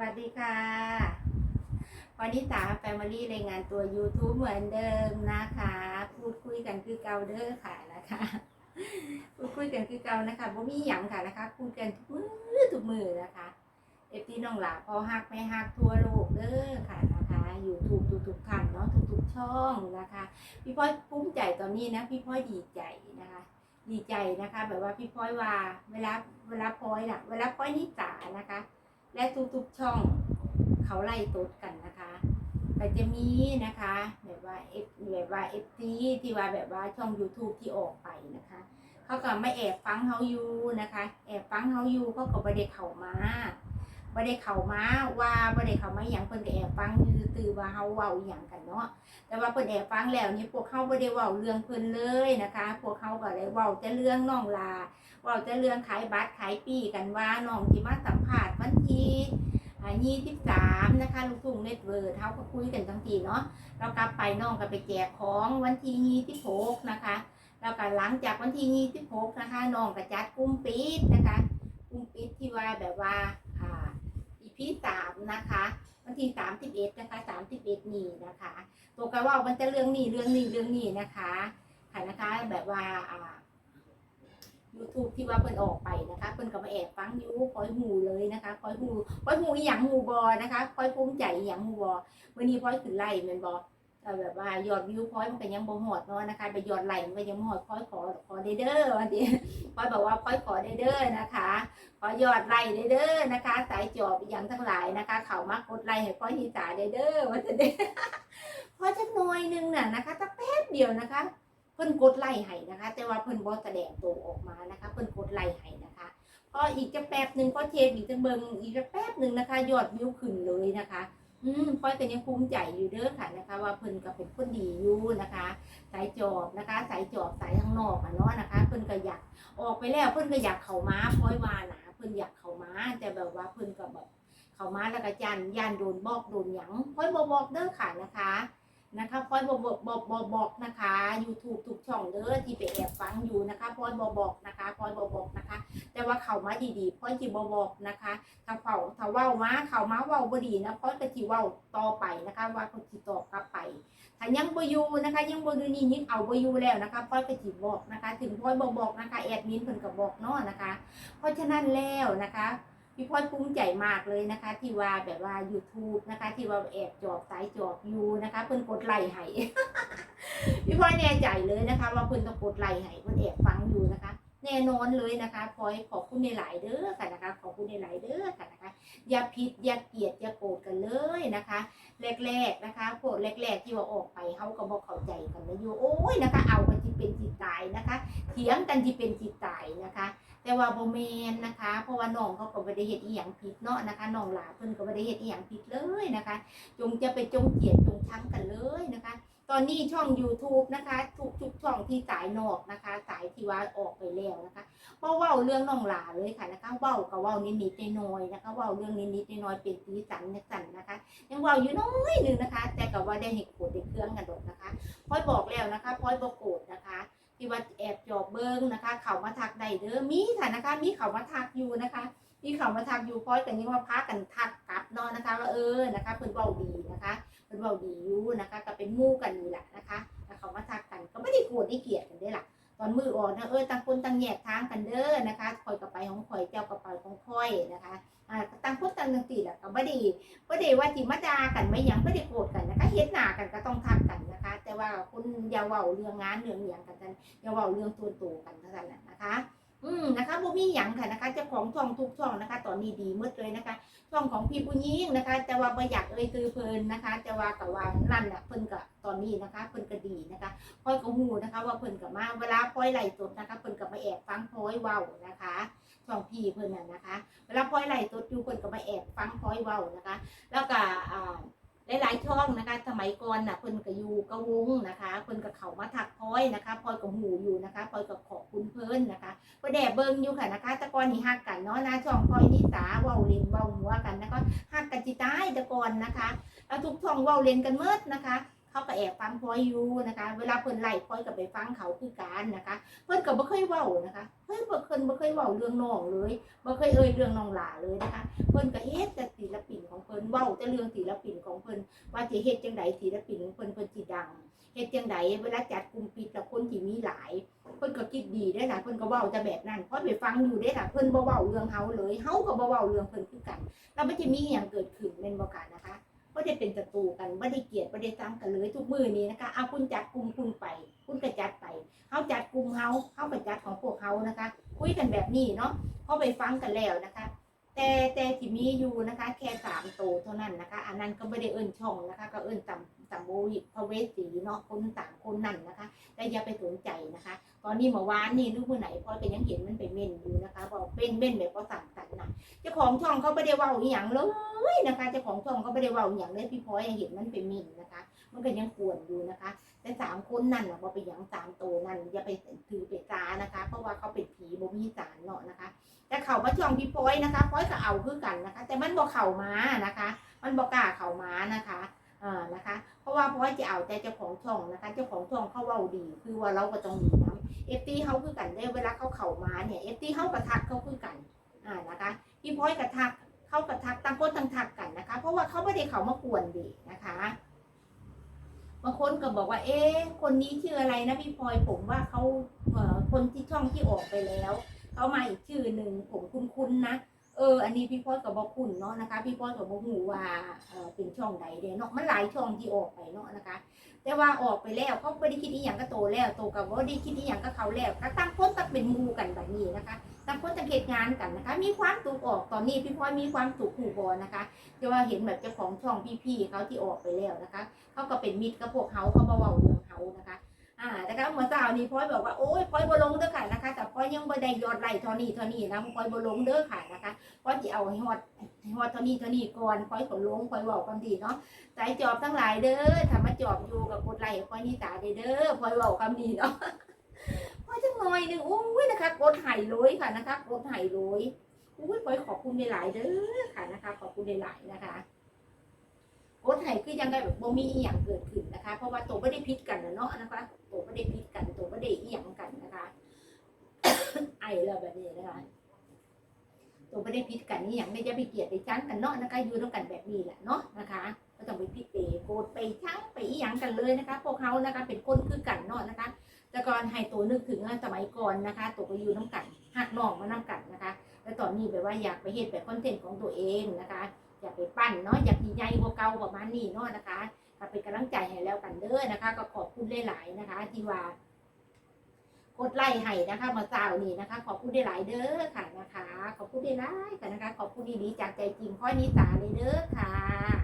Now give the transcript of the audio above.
วัสดีค่ะวันนี้ตาแฟมิลี่รายงานตัว YouTube เหมือนเดิมนะคะ พูดคุยกันคือเกาเด้อค่ะนะคะพูดคุยกันคือเกานะคะบ่มีหยังค่ะนะคะคุยกันทุกมือทุกมือนะคะเอฟซีน้องหลาพอฮักไม่ฮักทั่วโลกเด้อค่ะนะคะ YouTube ทุกๆท่านเนาะทุกๆช่องนะคะ พี่พ้อยภูมิใจตอนนี้นะพี่พ้อยดีใจนะคะ ดีใจนะคะ แบบว่าพี่พ้อยว่าเวลาเวลาพ้อยน่ะ เวลาพ้อยนิสานะคะ และทุกๆช่องเขาไล่ตดกันนะคะก็จะมีนะคะแบบว่าเอฟแบบว่าเอฟซีที่ว่าแบบว่าช่อง YouTube ที่ออกไปนะคะ เขาก็ไม่แอบฟังเขาอยู่นะคะ แอบฟังเขาอยู่เขาก็ไปเด้เขามา บ่ได้เข้ามาว่าบ่ได้เข้ามาอย่างเพิ่นก็แอบฟังอยู่ตื่อว่าเฮาเว้าอหย่างกันเนาะแต่ว่าเพิ่นแอบฟังแล้วนี่พวกเขาบ่ได้เว้าเรื่องเพิ่นเลยนะคะ พวกเขาก็เลยเว้าแต่เรื่องน้องลาเว่าจะเรื่องขายบัตรขายปีกันว่าน้องที่มาสัมภาษณ์วันที่ยี่สิบสามนะคะลูกทุ่งเน็ตเวิร์ดเขาก็คุยกันทั้งทีเนาะเรากลับไปน้องก็ไปแจกของวันที่ยี่สิบหกนะคะแล้วก็หลังจากวันที่ยี่สิบหกนะคะน้องก็จัดกลุ่มปิดนะคะกลุ่มปิดที่ว่าแบบว่า พี่สามนะคะวันที่สามสิบเอ็ดนะคะสามสิบเอ็ดนี่นะคะตัวก็ว่ามันจะเรื่องนี้เรื่องนี้เรื่องนี้นะคะค่ะนะคะแบบว่าอ่า YouTube ที่ว่าเพิ่นออกไปนะคะเพิ่นก็มาแอบฟังยูคอยหูเลยนะคะคอยหูคอยหูอหย่างหูบอนะคะคอยภูมิใจอหย่างหูบอวันนี้พอยขึ้นไล่มันบอ เอ่อแบบว่ายอดวิวพอยมันก็ยังบ่ฮอดเนาะนะคะไปยอดไหลมันก็ยังบ่ฮอดพอยขอขอเด้อเด้อวันนี้พอยบอกว่าพอยขอเด้อเด้อนะคะขอยอดไหลเด้อเด้อนะคะ สายจอบอย่างทั้งหลายนะคะ เขามากดไหลให้พอยที่สาเด้อเด้อว่าจะเด้อพอจักหน่อยหนึงน่ะนะคะสักแป๊บเดียวนะคะ เพิ่นกดไล่ให้นะคะ แต่ว่าเพิ่นบ่แสดงตัวออกมานะคะ เพิ่นกดไล่ให้นะคะพออีกจะแป๊บหนึ่งพอเทปอีกจะเบิ่งอีกจะแป๊บหนึ่งนะคะ ยอดวิวขึ้นเลยนะคะ อืมพอยก็ยังภูมิใจอยู่เด้อค่ะนะคะ ว่าเพิ่นก็เป็นคนดีอยู่นะคะ สายจอบนะคะ สายจอบสายข้างนอกอะเนาะนะคะ เพิ่นก็อยากออกไปแล้วเพิ่นก็อยากเข้ามาพอยว่านะเพิ่นอยากเข้ามาแต่แบบว่าเพิ่นก็แบบเข้ามาแล้วก็ยันยันโดนบอกโดนหยังพอยบ่บอกเด้อค่ะนะคะ นะคะพลอยบอกบอกบอกบอกบอกนะคะ YouTube ทุกช่องเด้อที่ไปแอบฟังอยู่นะคะพลอยบอกบอกนะคะพลอยบอกบอกนะคะ แต่ว่าเขามาดีๆพลอยจีบอกบอกนะคะ ถ้าเขาถ้าเว้ามาเขามาเว้าบ่ดีนะพลอยก็จีเว้าต่อไปนะคะ ว่าเขาจีตอบกลับไปถ้ายังบ่อยู่นะคะ ยังบ่ดูนี่ยิ่งเอาบ่อยู่แล้วนะคะพลอยก็จีบอกนะคะ ถึงพลอยบอกบอกนะคะแอดมินเพิ่นก็บอกเนาะนะคะ เพราะฉะนั้นแล้วนะคะ พี่พลอยภูมิใจมากเลยนะคะ ที่ว่าแบบว่า YouTube นะคะ ที่ว่าแอบจอบสายจอบอยู่นะคะ เพิ่นกดไลค์ให้พี่พลอยแน่ใจเลยนะคะ ว่าเพิ่นต้องกดไลค์ให้เพิ่นแอบฟังอยู่นะคะ แน่นอนเลยนะคะพอยขอบคุณในหลายเด้อค่ะนะคะ ขอบคุณในหลายเด้อค่ะนะคะ อย่าผิดอย่าเกลียดอย่าโกรธกันเลยนะคะ แรกๆนะคะพวกแรกๆที่ว่าออกไปเขาก็บอกเข้าใจกันนะอยู่โอ้ยนะคะ เอากันที่เป็นจิตตายนะคะเถียงกันที่เป็นจิตตายนะคะแต่ว่าโบเมนนะคะ เพราะว่าน้องเขาก็ไม่ได้เฮ็ดอีหยังผิดเนาะนะคะน้องหลาเพิ่นก็ไม่ได้เฮ็ดอีหยังผิดเลยนะคะ จงจะไปจงเกลียดจงชังกันเลยนะคะ ตอนนี้ช่อง YouTube นะคะทุกทุกช่องที่สายนอกนะคะ สายที่ว่าออกไปแล้วนะคะ เพราะว่าเรื่องน้องหลาเลยค่ะนะคะเว้าก็เว้านิดๆน้อยนะคะเว้าเรื่องนิดๆน้อยเป็นสีสันจังซั่นนะคะยังเว้าอยู่น้อยหนึ่งนะคะ แต่ก็ว่าได้เห็ดโกรธได้เครื่องกันดอกนะคะพอยบอกแล้วนะคะพอยบ่โกรธนะคะที่ว่าแอบจอบเบิ้งนะคะ เขามาทักได้เด้อมีค่ะนะคะ มีเขามาทักอยู่นะคะมีเขามาทักอยู่พอยกันยังว่าพากันทักกลับนาะนะคะว่าเออนะคะเพิ่นเว้าดีนะคะ เพิ่นเว้าดีอยู่นะคะก็เป็นมู่กันนี่แหละนะคะแล้วเขามาทักกันก็ไม่ได้โกรธได้เกลียดกันได้อล่ะตอนมือออกนะเออต่างคนต่างแยกทางกันเด้อนะคะคอยกับไปของคอยเจ้ากับไปของคอยนะคะอ่าต่างคนต่างต่างตีแหละก็บ่ได้บ่ได้ว่าสิมาด่ากันไม่ยังบ่ได้โกรธกันนะคะเฮ็ดหน้ากันก็ต้องทักกันนะคะ แต่ว่าคุณอย่าเว้าเรื่องงานเรื่องหยังกันกันอย่าเว่าเรื่องตัวโตกันเท่านั้นนะคะ อืมนะคะบ่มีหยังค่ะนะคะเจ้าของช่องทุกช่องนะคะ ตอนนี้ดีหมดเลยนะคะช่องของพี่ผู้หญิงนะคะ แต่ว่าบ่อยากเอ่ยตือเพลินนะคะ แต่ว่ากับว่านั่นแหละเพิ่นก็ตอนนี้นะคะเพิ่นก็ดีนะคะพลอยก็ฮู้นะคะ ว่าเพิ่นก็มาเวลาพลอยไล่สดนะคะเพิ่นก็มาแอบฟังพลอยเว้านะคะช่องพี่เพิ่นน่ะนะคะ เวลาพลอยไล่สดอยู่เพิ่นก็มาแอบฟังพลอยเว้านะคะ แล้วก็อ่า หลายๆช่องนะคะสมัยก่อนน่ะเพิ่นก็อยู่กระวงนะคะเพิ่นก็เข้ามาทักพลอยนะคะพลอยก็หูอยู่นะคะพลอยก็ขอบคุณเพิ่นนะคะก็แดเบิ่งอยู่ค่ะนะคะต่ก่อนนี่ฮักกันเนาะนะช่องพลอยนิสาเว้าเล่นเว้าหัวกันนะคะฮักกันจิตายต่ก่อนนะคะแล้วทุกช่องเว้าเล่นกันเมิดนะคะเขาก็แอบฟังพลอยอยู่นะคะ เวลาเพิ่นไล่พลอยก็ไปฟังเขาคือกันนะคะ เพิ่นก็บ่เคยเว้านะคะเพิ่นบ่เคยบ่เคยเว้าเรื่องน้องเลยบ่เคยเอ่ยเรื่องน้องหลาเลยนะคะ เพิ่นก็เฮ็ดแต่ศิลปินของเพิ่นเว้าแต่เรื่องศิลปิน ของเพิ่นว่าจะเฮ็ดจังไดศิลปินของเพิ่นเพิ่นสิดังเฮ็ดจังไดเวลาจัดกลุ่มปิดแล้วคนที่มีหลายเพิ่นก็คิดดีได้ล่ะเพิ่นก็เว้าแต่แบบนั้นพอไปฟังอยู่ได้ล่ะเพิ่นบ่เว้าเรื่องเฮาเลยเฮาก็บ่เว้าเรื่องเพิ่นคือกันแล้วมันจะมีอหย่างเกิดขึ้นแม่นบ่ค่ะนะคะบ่ได้เป็นศัตรูกันบ่ได้เกลียดบ่ได้ซ้ำกันเลยทุกมื้อนี้นะคะเอาคุณจัดกลุ่มคุณไป คุณก็จัดไปเฮาจัดกลุ่มเฮาเฮาก็จัดของพวกเฮานะคะ คุยกันแบบนี้เนาะพอไปฟังกันแล้วนะคะ แต่แต่ที่มีอยู่นะคะ แค่สามโตวเท่านั้นนะคะ อันนั้นก็ไม่ได้เอิ้นช่องนะคะ ก็เอิ้นตำตำโบวิดพระเวสสีเนาะคนต่างคนนั่นนะคะแต่อย่าไปสนใจนะคะ ตอนนี้เมื่อวานนี่ลูกผู้ไหนพอยก็นยังเห็นมันเป็นเม่นอยู่นะคะบอกเป็นเม่นแบบก็สั่งกันนะเจ้าของช่องเขาไม่ได้ว่าอย่างเลยนะคะเจ้าของช่องเขาไม่ได้ว่าอย่างเลยพี่พลอยยังเห็นมันเป็นเม่นนะ มันก็ยังกวนอยู่นะคะ แต่สามคนนั่นนะพอไปยังสามโตนั่นอย่าไปถือไปจานะคะ เพราะว่าเขาเป็นผีบ่มีสารเนาะนะคะ แต่เขามาช่องพี่พลอยนะคะพลอยก็เอาคือกันนะคะ แต่มันบอกเข่ามานะคะ มันบอกกล้าเข่ามานะคะเออนะคะ เพราะว่าพลอยจะเอาแต่เจ้าของช่องนะคะ เจ้าของช่องเขาเว้าดี คือว่าเราก็ต้องดีน้ำเอฟตีเขาคือกันได้เวลาเขาเข่ามาเนี่ยเอฟตีเขากระทักเขาคือกันอ่านะคะพี่พลอยกระทักเขากระทักต่างคนต่างทักกันนะคะ เพราะว่าเขาไม่ได้เขามากวนดีนะคะ บางคนก็บอกว่า เอ๊ะคนนี้ชื่ออะไรนะพี่พลอยผมว่าเขาเอ่อคนที่ช่องที่ออกไปแล้วเขามาอีกชื่อหนึ่งผมคุ้นๆนะ เออ อันนี้พี่พอดกับบอกคุณเนาะนะคะ พี่พอดกับบอกหูว่าเออเป็นช่องใดเด้เนาะมันหลายช่องที่ออกไปเนาะนะคะ แต่ว่าออกไปแล้วเขาไม่ได้คิดอีหยังก็โตแล้วโตกับว่าได้คิดอีหยังก็เขาแล้วก็ตั้งคนตั้งเป็นมูกันแบบนี้นะคะตั้งคนตั้งเหตุงานกันนะคะ มีความสุขออกตอนนี้พี่พอดมีความสุขหูบอนะคะแต่ว่าเห็นแบบเจ้าของช่องพี่ๆเขาที่ออกไปแล้วนะคะเขาก็เป็นมิตรกับพวกเขาเขามาเว่าเรื่องเขานะคะ อ่าแต่ก็เมื่อเช้านี้พลอยบอกว่าโอ้ยพลอยบ่ลงเด้อค่ะนะคะ แต่พลอยยังบ่ได้ยอดไลค์เท่านี้เท่านี้นะพลอยบ่ลงเด้อค่ะนะคะพลอยสิเอาให้ฮอดให้ฮอดเท่านี้เท่านี้ก่อนพลอยก็ลงพลอยเว้าความดีเนาะใจจอบทั้งหลายเด้อถ้ามาจอบอยู่กับกดไลค์ให้พลอยนี่ตาเด้อพลอยเว้าความดีเนาะพลอยจังหน่อยหนึงโอ้ยนะคะกดไห้เลยค่ะนะคะกดไห้เลยอุ้ยพลอยขอบคุณหลายๆเด้อค่ะนะคะ ขอบคุณหลายๆนะคะโอ้ไทยคือยังไงแบบบ่มีอีหยังเกิดขึ้น นะคะ เพราะว่าตัวไม่ได้พิษกันนะเนาะนะคะตัวไม่ได้พิษกันตัวไม่ได้อีหยังกันนะคะไอแล้วแบบนี้นะคะตัวไม่ได้พิษกันนี่อย่างไม่จะไปเกลียดไปชังกันเนาะนะคะอยู่ด้วยกันแบบนี้แหละเนาะนะคะก็ต้องไปพิษไปโกรธไปชั้งไปอีหยังกันเลยนะคะ พวกเขานะคะเป็นคนคือกันเนาะนะคะ แต่ก่อนให้ตัวนึกถึงสมัยก่อนนะคะ ตัวก็อยู่น้ำกันหักน้องมาน้ำกันนะคะ แล้วตอนนี้แบบว่าอยากไปเฮ็ดแบบคอนเทนต์ของตัวเองนะคะอยากไปปั้นเนาะอยากใหญ่กว่าเก่าประมาณนี้เนาะนะคะ เป็นกำลังใจให้แล้วกันเด้อนะคะ ก็ขอบคุณหลายๆนะคะที่ว่ากดไลค์ให้นะคะมาสาวนี่นะคะ ขอบคุณหลายๆเด้อค่ะนะคะ ขอบคุณหลายๆค่ะนะคะ ขอบคุณดีๆจากใจจริงข้อนิสาเลยเด้อค่ะ